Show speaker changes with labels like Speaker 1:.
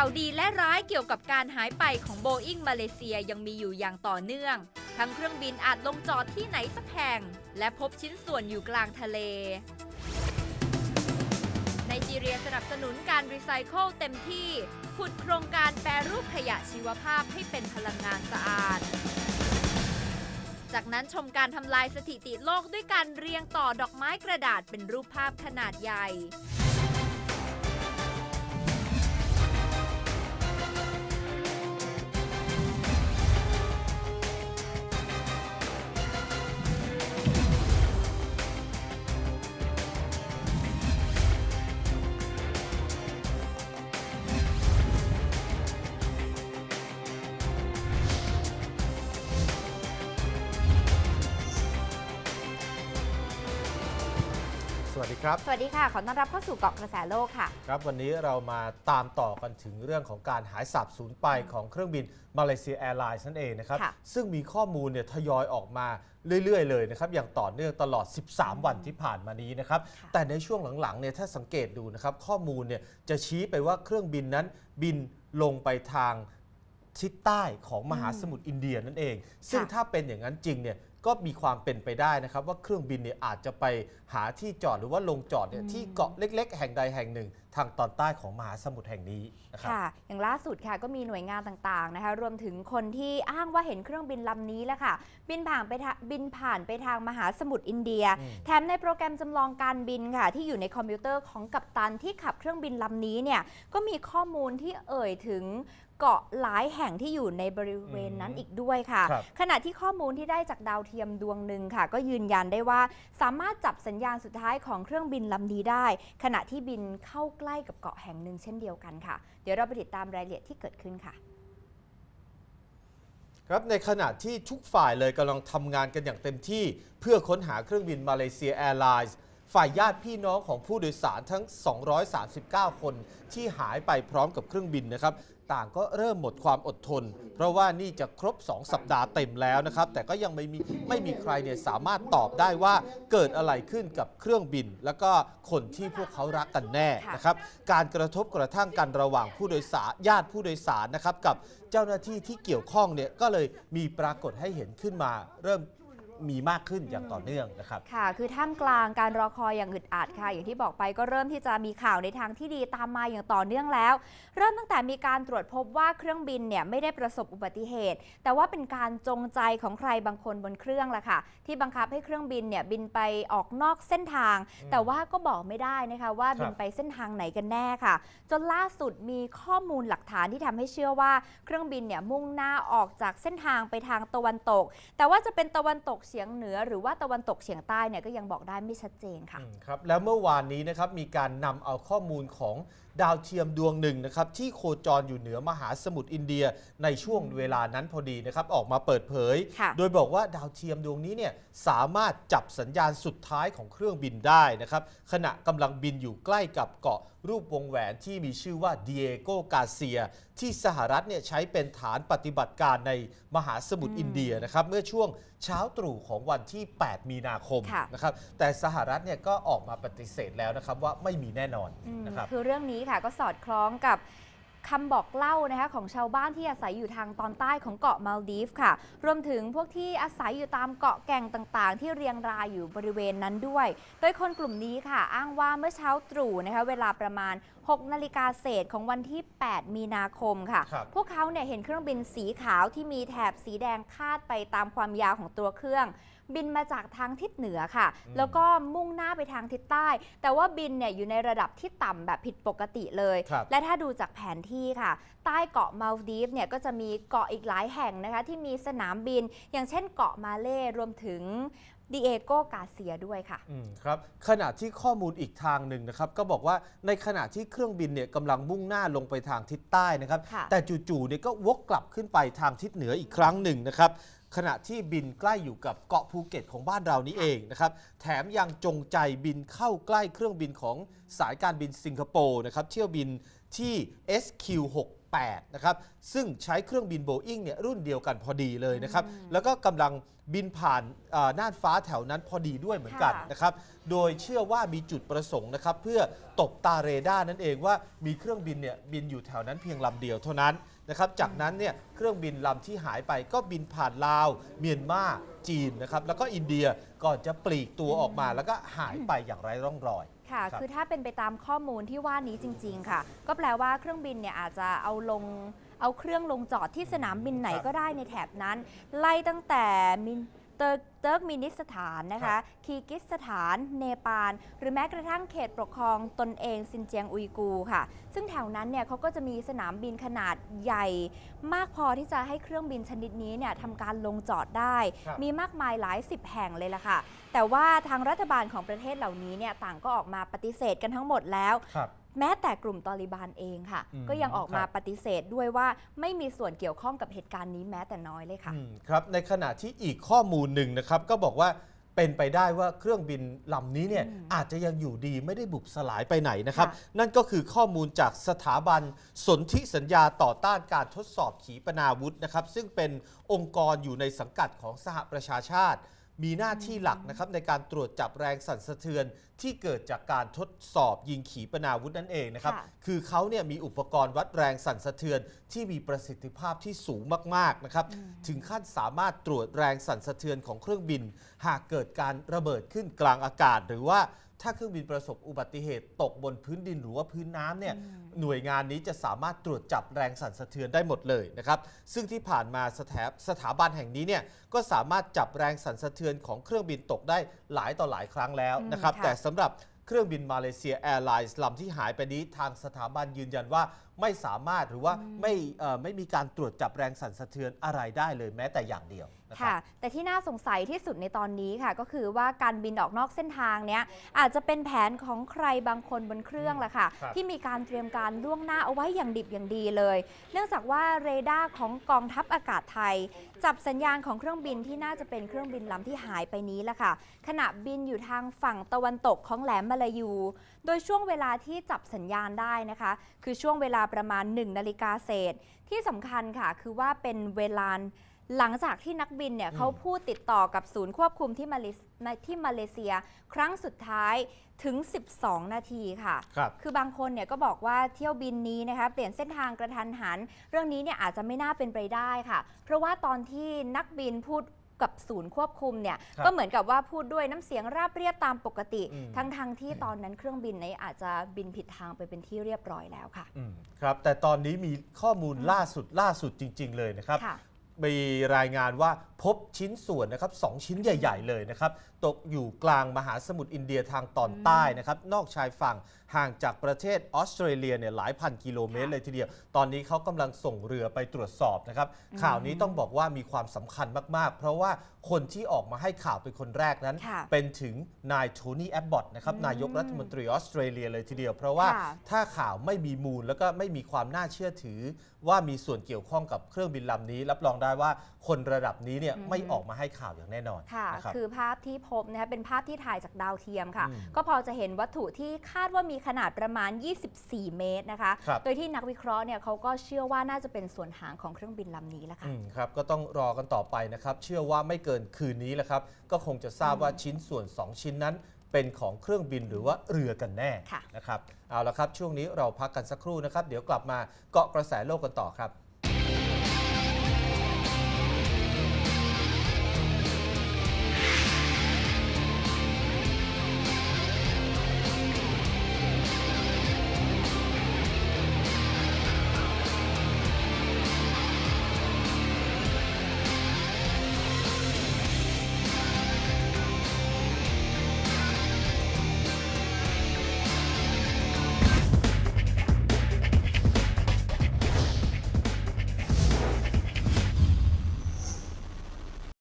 Speaker 1: าวดีและร้ายเกี่ยวกับการหายไปของโบอิงมาเลเซียยังมีอยู่อย่างต่อเนื่อง ทั้งเครื่องบินอาจลงจอดที่ไหนสักแห่ง และพบชิ้นส่วนอยู่กลางทะเลไนจีเรียสนับสนุนการรีไซเคิลเต็มที่ ขุดโครงการแปรรูปขยะชีวภาพให้เป็นพลังงานสะอาด จากนั้นชมการทำลายสถิติโลกด้วยการเรียงต่อดอกไม้กระดาษเป็นรูปภาพขนาดใหญ่
Speaker 2: วัสดีครับ
Speaker 3: สวัสดีค่ะ ขอต้อนรับเข้าสู่เกาะกระแสโลกค่ะ
Speaker 2: ครับ วันนี้เรามาตามต่อกันถึงเรื่องของการหายสับสูญไปของเครื่องบินมาเลเซียแอร์ไลน์นั่นเองนะครับ
Speaker 3: ค่ะ
Speaker 2: ซึ่งมีข้อมูลเนี่ยทยอยออกมาเรื่อย ๆ เลยนะครับ อย่างต่อเนื่องตลอด 13 วันที่ผ่านมานี้นะครับ
Speaker 3: ค่ะ
Speaker 2: แต่ในช่วงหลังๆเนี่ยถ้าสังเกตดูนะครับ ข้อมูลเนี่ยจะชี้ไปว่าเครื่องบินนั้นบินลงไปทางทิศใต้ของมหาสมุทรอินเดียนั่นเอง ซึ่ง
Speaker 3: ค่ะ
Speaker 2: ถ้าเป็นอย่างนั้นจริงเนี่ย ก็มีความเป็นไปได้นะครับ ว่าเครื่องบินเนี่ยอาจจะไปหาที่จอดหรือว่าลงจอดเนี่ยที่เกาะเล็ก ๆ แห่งใดแห่งหนึ่งทางตอนใต้ของมหาสมุทรแห่งนี้นะครับ
Speaker 3: ค่ะ อย่างล่าสุดค่ะก็มีหน่วยงานต่างๆนะคะ รวมถึงคนที่อ้างว่าเห็นเครื่องบินลำนี้แหละค่ะ บินผ่านไปทางบินผ่านไปทางมหาสมุทรอินเดีย
Speaker 2: อืม
Speaker 3: แถมในโปรแกรมจำลองการบินค่ะ ที่อยู่ในคอมพิวเตอร์ของกัปตันที่ขับเครื่องบินลำนี้เนี่ยก็มีข้อมูลที่เอ่ยถึงเกาะหลายแห่งที่อยู่ในบริเวณนั้น
Speaker 2: อืม
Speaker 3: อีกด้วยค่ะ
Speaker 2: ครับ
Speaker 3: ขณะที่ข้อมูลที่ได้จากดาวเทียมดวงหนึ่งค่ะ ก็ยืนยันได้ว่าสามารถจับสัญญาณสุดท้ายของเครื่องบินลำนี้ได้ ขณะที่บินเข้าใกล้กับเกาะแห่งหนึ่งเช่นเดียวกันค่ะ เดี๋ยวเราไปติดตามรายละเอียดที่เกิดขึ้นค่ะ
Speaker 2: ครับในขณะที่ทุกฝ่ายเลยกำลังทำงานกันอย่างเต็มที่ เพื่อค้นหาเครื่องบินมาเลเซียแอร์ไลน์ ฝ่ายญาติพี่น้องของผู้โดยสารทั้ง 239 คนที่หายไปพร้อมกับเครื่องบินนะครับ ต่างก็เริ่มหมดความอดทน เพราะว่านี่จะครบ 2 สัปดาห์เต็มแล้วนะครับ แต่ก็ยังไม่มีไม่มีใครเนี่ยสามารถตอบได้ว่าเกิดอะไรขึ้นกับเครื่องบิน แล้วก็คนที่พวกเขารักกันแน่นะครับ การกระทบกระทั่งกันระหว่างผู้โดยสารญาติผู้โดยสารนะครับกับเจ้าหน้าที่ที่เกี่ยวข้องเนี่ยก็เลยมีปรากฏให้เห็นขึ้นมาเริ่ม มีมากขึ้นอย่างต่อเนื่องนะครับ
Speaker 3: ค่ะ คือท่ามกลางการรอคอยอย่างอึดอัดค่ะ อย่างที่บอกไปก็เริ่มที่จะมีข่าวในทางที่ดีตามมาอย่างต่อเนื่องแล้ว เริ่มตั้งแต่มีการตรวจพบว่าเครื่องบินเนี่ยไม่ได้ประสบอุบัติเหตุ แต่ว่าเป็นการจงใจของใครบางคนบนเครื่องแหละค่ะ ที่บังคับให้เครื่องบินเนี่ยบินไปออกนอกเส้นทาง
Speaker 2: อืม
Speaker 3: แต่ว่าก็บอกไม่ได้นะคะว่า
Speaker 2: ครับ
Speaker 3: บินไปเส้นทางไหนกันแน่ค่ะ จนล่าสุดมีข้อมูลหลักฐานที่ทำให้เชื่อว่าเครื่องบินเนี่ยมุ่งหน้าออกจากเส้นทางไปทางตะวันตก แต่ว่าจะเป็นตะวันตกเฉียงเหนือหรือว่าตะวันตกเฉียงใต้เนี่ยก็ยังบอกได้ไม่ชัดเจนค่ะ
Speaker 2: อืมครับ แล้วเมื่อวานนี้นะครับมีการนำเอาข้อมูลของดาวเทียมดวงหนึ่งนะครับที่โคจรอยู่เหนือมหาสมุทรอินเดียในช่วงเวลานั้นพอดีนะครับออกมาเปิดเผย
Speaker 3: ค่ะ
Speaker 2: โดยบอกว่าดาวเทียมดวงนี้เนี่ยสามารถจับสัญญาณสุดท้ายของเครื่องบินได้นะครับขณะกำลังบินอยู่ใกล้กับเกาะรูปวงแหวนที่มีชื่อว่าดิเอโกกาเซีย ที่สหรัฐเนี่ยใช้เป็นฐานปฏิบัติการในมหาสมุทร
Speaker 3: อืม
Speaker 2: อินเดียนะครับเมื่อช่วงเช้าตรู่ของวันที่ 8 มีนาคม
Speaker 3: ค่ะ
Speaker 2: นะครับแต่สหรัฐเนี่ยก็ออกมาปฏิเสธแล้วนะครับว่าไม่มีแน่นอน
Speaker 3: อืม
Speaker 2: นะครับ
Speaker 3: คือเรื่องนี้ค่ะก็สอดคล้องกับคำบอกเล่านะคะของชาวบ้านที่อาศัยอยู่ทางตอนใต้ของเกาะมาลดีฟค่ะ รวมถึงพวกที่อาศัยอยู่ตามเกาะแก่งต่างๆ ที่เรียงรายอยู่บริเวณนั้นด้วย โดยคนกลุ่มนี้ค่ะ อ้างว่าเมื่อเช้าตรู่นะคะเวลาประมาณ6นาฬิกาเศษของวันที่ 8 มีนาคมค่ะ
Speaker 2: ครับ
Speaker 3: พวกเขาเนี่ยเห็นเครื่องบินสีขาวที่มีแถบสีแดงคาดไปตามความยาวของตัวเครื่อง บินมาจากทางทิศเหนือค่ะ
Speaker 2: อืม
Speaker 3: แล้วก็มุ่งหน้าไปทางทิศใต้ แต่ว่าบินเนี่ยอยู่ในระดับที่ต่ำแบบผิดปกติเลย
Speaker 2: ครับ
Speaker 3: และถ้าดูจากแผนที่ค่ะ ใต้เกาะมาลดีฟเนี่ยก็จะมีเกาะอีกหลายแห่งนะคะ ที่มีสนามบิน อย่างเช่นเกาะมาเล่รวมถึง ดิเอโกกาเซียด้วยค่ะ
Speaker 2: อืมครับขณะที่ข้อมูลอีกทางหนึ่งนะครับ ก็บอกว่าในขณะที่เครื่องบินเนี่ยกำลังมุ่งหน้าลงไปทางทิศใต้นะครับ
Speaker 3: ค่ะ
Speaker 2: แต่จู่ๆเนี่ยก็วกกลับขึ้นไปทางทิศเหนืออีกครั้งหนึ่งนะครับ ขณะที่บินใกล้อยู่กับเกาะภูเก็ตของบ้านเรานี้เองนะครับ แถมยังจงใจบินเข้าใกล้เครื่องบินของสายการบินสิงคโปร์นะครับ เที่ยวบินที่ SQ68 นะครับซึ่งใช้เครื่องบินโบอิงเนี่ยรุ่นเดียวกันพอดีเลยนะครับแล้วก็กำลังบินผ่านเอ่อน่านฟ้าแถวนั้นพอดีด้วยเหมือนกัน
Speaker 3: ค่ะ
Speaker 2: นะครับโดยเชื่อว่ามีจุดประสงค์นะครับเพื่อตบตาเรดาร์นั่นเองว่ามีเครื่องบินเนี่ยบินอยู่แถวนั้นเพียงลำเดียวเท่านั้นนะครับจากนั้นเนี่ยเครื่องบินลำที่หายไปก็บินผ่านลาว เมียนมาจีนนะครับแล้วก็อินเดียก่อนจะปลีกตัวออกมาแล้วก็หายไปอย่างไร้ร่องรอย
Speaker 3: ค่ะ
Speaker 2: ครับ
Speaker 3: คือถ้าเป็นไปตามข้อมูลที่ว่านี้จริง ๆ ค่ะ ก็แปลว่าเครื่องบินเนี่ยอาจจะเอาลงเอาเครื่องลงจอดที่สนามบินไหน
Speaker 2: ครับ
Speaker 3: ก็ได้ในแถบนั้น ไล่ตั้งแต่มิน เติร์กเติร์กมินิสถานนะ
Speaker 2: ครั
Speaker 3: คะ
Speaker 2: บ
Speaker 3: คีร์กิสถาน เนปาล หรือแม้กระทั่งเขตปกครองตนเองซินเจียงอุยกูร์ค่ะ ซึ่งแถวนั้นเนี่ยเขาก็จะมีสนามบินขนาดใหญ่ มากพอที่จะให้เครื่องบินชนิดนี้เนี่ยทำการลงจอดได้
Speaker 2: ครับ
Speaker 3: มีมากมายหลายสิบแห่งเลยล่ะค่ะ แต่ว่าทางรัฐบาลของประเทศเหล่านี้เนี่ยต่างก็ออกมาปฏิเสธกันทั้งหมดแล้ว
Speaker 2: ครับ
Speaker 3: แม้แต่กลุ่มตอริบานเองค่ะ
Speaker 2: อืม
Speaker 3: ก็ยังออกมา
Speaker 2: ครับ
Speaker 3: ปฏิเสธด้วยว่าไม่มีส่วนเกี่ยวข้องกับเหตุการณ์นี้แม้แต่น้อยเลยค่ะ
Speaker 2: อืมครับในขณะที่อีกข้อมูลหนึ่งนะครับ ก็บอกว่าเป็นไปได้ว่าเครื่องบินลำนี้เนี่ย
Speaker 3: อืม
Speaker 2: อาจจะยังอยู่ดีไม่ได้บุบสลายไปไหนนะครับ
Speaker 3: ค่ะ
Speaker 2: นั่นก็คือข้อมูลจากสถาบันสนธิสัญญาต่อต้านการทดสอบขีปนาวุธนะครับ ซึ่งเป็นองค์กรอยู่ในสังกัดของสหประชาชาติ มีหน้าที่หลักนะครับในการตรวจจับแรงสั่นสะเทือนที่เกิดจากการทดสอบยิงขีปนาวุธนั่นเองนะครับ
Speaker 3: ค่ะ
Speaker 2: คือเขาเนี่ยมีอุปกรณ์วัดแรงสั่นสะเทือน ที่มีประสิทธิภาพที่สูงมากๆนะครับ ถึงขั้นสามารถตรวจแรงสั่นสะเทือนของเครื่องบิน หากเกิดการระเบิดขึ้นกลางอากาศ หรือว่า ถ้าเครื่องบินประสบอุบัติเหตุตกบนพื้นดินหรือว่าพื้นน้ำเนี่ยหน่วยงานนี้จะสามารถตรวจจับแรงสั่นสะเทือนได้หมดเลยนะครับ ซึ่งที่ผ่านมาสถาสถาบันแห่งนี้เนี่ยก็สามารถจับแรงสั่นสะเทือนของเครื่องบินตกได้หลายต่อหลายครั้งแล้วนะครับ
Speaker 3: อืมค่ะ
Speaker 2: แต่สำหรับเครื่องบินมาเลเซียแอร์ไลน์ลำที่หายไปนี้ทางสถาบันยืนยันว่า ไม่สามารถหรือว่าไม่เอ่อไม่มีการตรวจจับแรงสั่นสะเทือนอะไรได้เลยแม้แต่อย่างเดียวนะครั
Speaker 3: ค่ะ
Speaker 2: บ
Speaker 3: แต่ที่น่าสงสัยที่สุดในตอนนี้ค่ะก็คือว่าการบินออกนอกเส้นทางเนี้ยอาจจะเป็นแผนของใครบางคนบนเครื่องแหละค่ะ
Speaker 2: ครับ
Speaker 3: ที่มีการเตรียมการล่วงหน้าเอาไว้อย่างดิบอย่างดีเลย เนื่องจากว่าเรดาร์ของกองทัพอากาศไทย จับสัญญาณของเครื่องบินที่น่าจะเป็นเครื่องบินลำที่หายไปนี้แหละค่ะ ขณะบินอยู่ทางฝั่งตะวันตกของแหลมมาลายู โดยช่วงเวลาที่จับสัญญาณได้นะคะ คือช่วงเวลาประมาณ 1 นาฬิกาเศษ ที่สำคัญค่ะ คือว่าเป็นเวลาหลังจากที่นักบินเนี่ย
Speaker 2: อืม
Speaker 3: เขาพูดติดต่อกับศูนย์ควบคุมที่มาเลที่มาเลเซีย ครั้งสุดท้ายถึง 12 นาทีค่ะ
Speaker 2: ครับ
Speaker 3: คือบางคนเนี่ยก็บอกว่าเที่ยวบินนี้นะคะเปลี่ยนเส้นทางกระทันหัน เรื่องนี้เนี่ยอาจจะไม่น่าเป็นไปได้ค่ะ เพราะว่าตอนที่นักบินพูด กับศูนย์ควบคุมเนี่ย
Speaker 2: ครับ
Speaker 3: ก็เหมือนกับว่าพูดด้วยน้ำเสียงราบเรียบตามปกติ
Speaker 2: อืม
Speaker 3: ทั้งทงๆที่ตอนนั้นเครื่องบินเนี่ยอาจจะบินผิดทางไปเป็นที่เรียบร้อยแล้วค่ะ
Speaker 2: อืมครับแต่ตอนนี้มีข้อมูลล่าสุดล่าสุดจริง ๆ เลยนะครับ
Speaker 3: ค่ะ
Speaker 2: มีรายงานว่า พบชิ้นส่วนนะครับสองชิ้นใหญ่ ๆ เลยนะครับ ตกอยู่กลางมหาสมุทรอินเดียทางตอนใต้นะครับ นอกชายฝั่งห่างจากประเทศออสเตรเลียเนี่ยหลายพันกิโลเมตร
Speaker 3: ค่ะ
Speaker 2: เลยทีเดียว ตอนนี้เขากำลังส่งเรือไปตรวจสอบนะครับ ข่าวนี้ต้องบอกว่ามีความสำคัญมาก ๆ เพราะว่าคนที่ออกมาให้ข่าวเป็นคนแรกนั้น
Speaker 3: ค่ะ
Speaker 2: เป็นถึงนายโทนี่แอบบอตนะครับ
Speaker 3: อืม
Speaker 2: นายกรัฐมนตรีออสเตรเลียเลยทีเดียว เพราะว่า
Speaker 3: ค่ะ
Speaker 2: ถ้าข่าวไม่มีมูลแล้วก็ไม่มีความน่าเชื่อถือ ว่ามีส่วนเกี่ยวข้องกับเครื่องบินลำนี้ รับรองได้ว่าคนระดับนี้เนี่ย
Speaker 3: อืม
Speaker 2: ไม่ออกมาให้ข่าวอย่างแน่นอน
Speaker 3: ค่ะ
Speaker 2: นะครับ
Speaker 3: คือภาพที่พบนะคะเป็นภาพที่ถ่ายจากดาวเทียมค่ะ
Speaker 2: อืม
Speaker 3: ก็พอจะเห็นวัตถุที่คาดว่ามีขนาดประมาณ 24 เมตรนะคะ
Speaker 2: ครับ
Speaker 3: โดยที่นักวิเคราะห์เนี่ยเขาก็เชื่อว่าน่าจะเป็นส่วนหางของเครื่องบินลำนี้แหละค่ะ
Speaker 2: อืมครับก็ต้องรอกันต่อไปนะครับ เชื่อว่าไม่เกินคืนนี้แหละครับ ก็คงจะทราบว่าชิ้นส่วน 2 ชิ้นนั้นเป็นของเครื่องบินหรือว่าเรือกันแน่
Speaker 3: ค่ะ
Speaker 2: นะครับเอาละครับช่วงนี้เราพักกันสักครู่นะครับ เดี๋ยวกลับมาเกาะกระแสโลกกันต่อครับ